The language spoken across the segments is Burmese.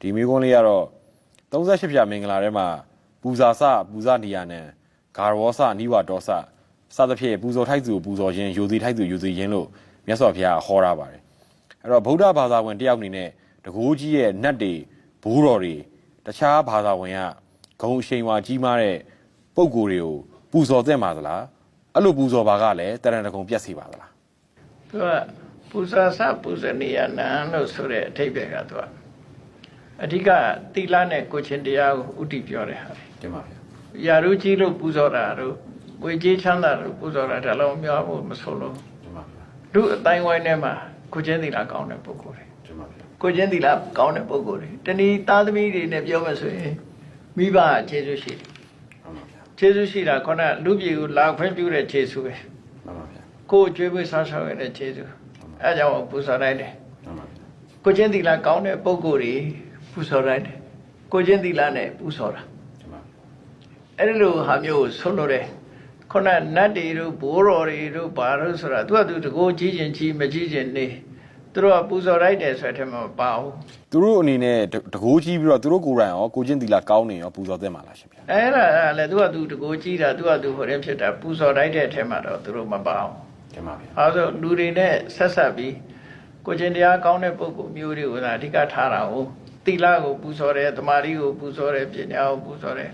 ဒီမိကုန်းလေးကတော့38ဖြာမင်္ဂလာထဲမှာပူဇာစပူဇာနီယာနံဂါရဝောစနိဝတောစစသဖြင့်ပူဇော်ထိုက်သူကိုပူဇော်ခြင်းယူစီထိုက်သူယူစီခြင်းလို့မြတ်စွာဘုရားကဟောထားပါတယ်အဲ့တော့ဗုဒ္ဓဘာသာဝင်တယောက်အနေနဲ့တကူကြီးရဲ့နတ်တွေဘိုးတော်တွေတခြားဘာသာဝင်ကဂုံအရှိန်ဝါကြီးမားတဲ့ပုံကိုယ်တွေကိုပူဇော်တဲ့မှာသလားအဲ့လိုပူဇော်ပါကလည်းတရဏတကုံပြက်စီပါသလားသူကပူဇာစပူဇနီယနံလို့ဆိုတဲ့အထိပ္ပယ်ကသူက အဓိကသီလနဲ့ကိုယ်ချင်းတရားကိုဥတည်ပြောတဲ့ဟာပဲတင်ပါဗျာယာရုကြီးလို့ပူဇော်တာတို့ဝေကြီးချမ်းသာလို့ပူဇော်တာဒါလုံးများဖို့မဆိုလို့တင်ပါဗျာလူအတိုင်းဝိုင်းထဲမှာကိုယ်ချင်းသီလကောင်းတဲ့ပုဂ္ဂိုလ်တွေတင်ပါဗျာကိုယ်ချင်းသီလကောင်းတဲ့ပုဂ္ဂိုလ်တွေတဏီသားသမီးတွေနဲ့ပြောမှဆိုရင်မိဘကခြေဆုရှိတယ်မှန်ပါဗျာခြေဆုရှိတာခေါင်းကလူပြည်ကိုလာခွင့်ပြုတဲ့ခြေဆုပဲမှန်ပါဗျာကိုယ်ကျွေးပွေးစားဆောင်ရတဲ့ခြေဆုအဲဒါကြောင့်ပူဇော်လိုက်တယ်မှန်ပါဗျာကိုချင်းသီလကောင်းတဲ့ပုံကိုယ်တွေ ပူဇော်လိုက်တယ်ကိုချင်းသီလနဲ့ပူဇော်တာတင်ပါအဲ့ဒီလိုဟာမျိုးကိုဆုံးလို့တယ်ခုနနတ်တွေတို့ဘိုးတော်တွေတို့ဘာလို့ဆိုတာသူကသူတကိုးကြီးချင်းကြီးမကြီးချင်းနေသူတို့ကပူဇော်လိုက်တယ်ဆိုတဲ့ထဲမှာမပါဘူးသူတို့အနေနဲ့တတကိုးကြီးပြီးတော့သူတို့ကိုယ်တိုင်ရောကိုချင်းတီလာကောင်းနေရောပူဇော်တဲ့မှာလားရှင်ဗျာအဲ့ဒါကလည်းသူကသူတကိုးကြီးတာသူကသူဟိုရင်ဖြစ်တာပူဇော်လိုက်တဲ့ထဲမှာတော့သူတို့မပါဘူးတင်ပါဗျာအဲဆိုလူတွေနဲ့ဆက်ဆက်ပြီးကိုချင်းတရားကောင်းတဲ့ပုဂ္ဂိုလ်မျိုးတွေကိုသာအဓိကထားတာဟုတ် တိလကိုပူဇော်တယ်တမာရီကိုပူဇော်တယ်ပညာကိုပူဇော်တယ်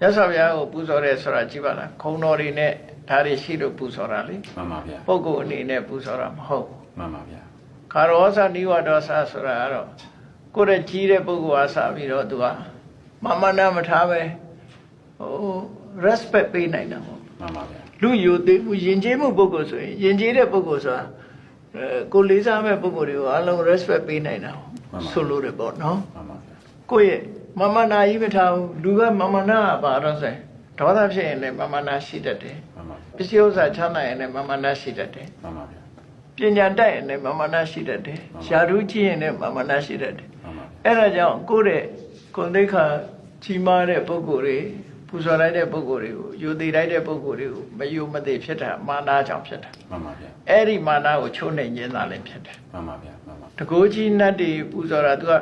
ရသော်ဘုရားကိုပူဇော်တယ်ဆိုတာကြည့်ပါလားခုံတော်တွေနဲ့ဒါတွေရှိလို့ပူဇော်တာလေမှန်ပါဗျာပုဂ္ဂိုလ်အနေနဲ့ပူဇော်တာမဟုတ်ဘူးမှန်ပါဗျာခါရောသနိဝဒောသဆိုတာကတော့ကိုယ့်ရဲ့ကြီးတဲ့ပုဂ္ဂိုလ်အားစပြီးတော့သူကမမနာမထားပဲဟို respect ပေးနိုင်တာပေါ့မှန်ပါဗျာလူယူသေးမှုယဉ်ကျေးမှုပုဂ္ဂိုလ်ဆိုရင်ယဉ်ကျေးတဲ့ပုဂ္ဂိုလ်ဆိုတာအဲကိုလေးစားမဲ့ပုဂ္ဂိုလ်တွေကိုအလုံး respect ပေးနိုင်တာပေါ့ ဆိုလို့တယ်ပေါ့နော်မှန်ပါဗျာကိုယ့်ရဲ့မမနာကြီးမထားဘူးလူကမမနာကဘာတော့ဆိုရင်ဒေါသဖြစ်ရင်လည်းမမနာရှိတတ်တယ်မှန်ပါပစ္စည်းဥစ္စာချမ်းသာရင်လည်းမမနာရှိတတ်တယ်မှန်ပါဗျာပညာတတ်ရင်လည်းမမနာရှိတတ်တယ်ရှားထူးကြည့်ရင်လည်းမမနာရှိတတ်တယ်မှန်ပါအဲ့ဒါကြောင့်ကိုယ့်ရဲ့ကိုယ်သိက္ခာကြီးမားတဲ့ပုဂ္ဂိုလ်တွေ ပူဇော်လိုက်တဲ့ပုဂ္ဂိုလ်တွေကိုယူသေးလိုက်တဲ့ပုဂ္ဂိုလ်တွေကိုမယူမသိဖြစ်တာမာနကြောင့်ဖြစ်တာမှန်ပါဗျာအဲ့ဒီမာနကိုချိုးနှိမ်ခြင်းသာလည်းဖြစ်တယ်မှန်ပါဗျာမှန်ပါတကိုးကြီးနတ်တွေပူဇော်တာသူက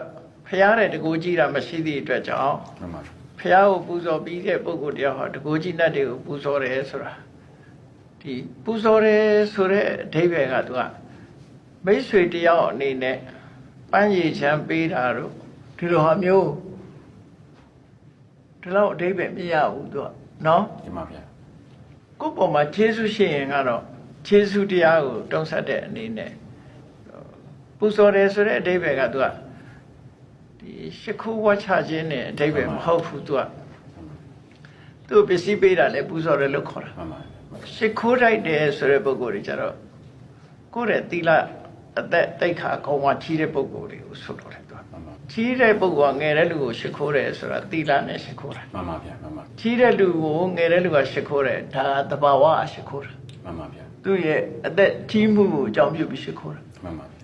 ဖျားတဲ့တကိုးကြီးတာမရှိသည့်အတွက်ကြောင့်မှန်ပါဖျားကိုပူဇော်ပြီးတဲ့ပုဂ္ဂိုလ်တရားဟောတကိုးကြီးနတ်တွေကိုပူဇော်တယ်ဆိုတာဒီပူဇော်တယ်ဆိုတဲ့အဓိပ္ပာယ်ကသူကမိတ်ဆွေတယောက်အနေနဲ့ပန်းရည်ချမ်းပေးတာတို့ဒီလိုဟာမျိုး ဒီလောက်အဓိပ္ပာယ်မရဘူးသူကနော်တင်ပါဗျာကိုယ့်ပေါ်မှာခြေဆုရှိရင်ကတော့ခြေဆုတရားကိုတုံးဆက်တဲ့အနေနဲ့ပူဇော်တယ်ဆိုတဲ့အဓိပ္ပာယ်ကသူကဒီရှ िख ိုးဝါချခြင်းနဲ့အဓိပ္ပာယ်မဟုတ်ဘူးသူကသူပစ္စည်းပေးတာလေပူဇော်တယ်လို့ခေါ်တာမှန်ပါရှ िख ိုးတိုက်တယ်ဆိုတဲ့ပုဂ္ဂိုလ်တွေကြတော့ကိုယ့်ရဲ့သီလအသက်တိတ်ခါကောင်းမှချီးတဲ့ပုဂ္ဂိုလ်တွေကိုဆိုလိုတယ် သူက မှန်ပါ ချီးတဲ့ပုဂ္ဂိုလ်ကငယ်တဲ့လူကိုရှ िख ိုးတယ်ဆိုတာသီလနဲ့ရှ िख ိုးတာ မှန်ပါဗျာမှန်ပါ ချီးတဲ့လူကိုငယ်တဲ့လူကရှ िख ိုးတယ်ဒါသဘာဝအရှ िख ိုးတာ မှန်ပါဗျာ သူ့ရဲ့အသက်ကြီးမှုကိုအကြောင်းပြုပြီးရှ िख ိုးတာ မှန်ပါဗျာ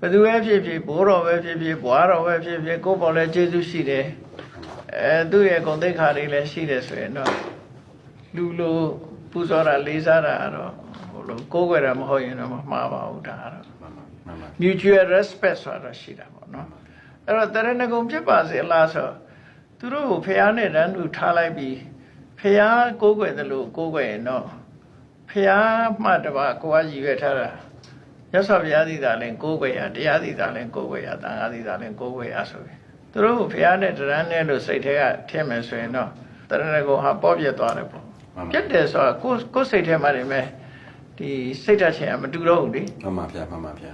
ဘယ်သူပဲဖြစ်ဖြစ်ဘိုးတော်ပဲဖြစ်ဖြစ်ဘွားတော်ပဲဖြစ်ဖြစ်ကိုယ့်ပေါ်လဲကျေးဇူးရှိတယ်အဲသူ့ရဲ့ဂုဏ်သိက္ခာတွေလည်းရှိတယ်ဆိုရင်တော့လူလိုပူဇော်တာလေးစားတာကတော့ဟိုလိုကိုးကွယ်တာမဟုတ်ရင်တော့မမှားပါဘူးဒါကတော့ မှန်ပါမှန်ပါ mutual respect ဆိုတာရှိတာပေါ့နော် အဲ့တော့တရဏဂုံဖြစ်ပါစေအလားဆိုသူတို့ကိုဖះနဲ့တန်းတူထားလိုက်ပြီးဖះကိုးကွယ်တယ်လို့ကိုးကွယ်ရင်တော့ဖះမှတပါကိုကရည်ရွယ်ထားတာရသော်ဘုရားသီတာလည်းကိုးကွယ်ရတရားသီတာလည်းကိုးကွယ်ရတန်ခါသီတာလည်းကိုးကွယ်ရဆိုပြီးသူတို့ကိုဖះနဲ့တရန်းနဲ့လို့စိတ်ထဲကထည့်မယ်ဆိုရင်တော့တရဏဂုံဟာပေါ့ပြက်သွားတယ်ပေါ့ပြက်တယ်ဆိုတာကိုယ်ကိုယ်စိတ်ထဲမှာနေမဲ့ဒီစိတ်ဓာတ်ချင်းကမတူတော့ဘူးလေမှန်ပါဗျာမှန်ပါဗျာ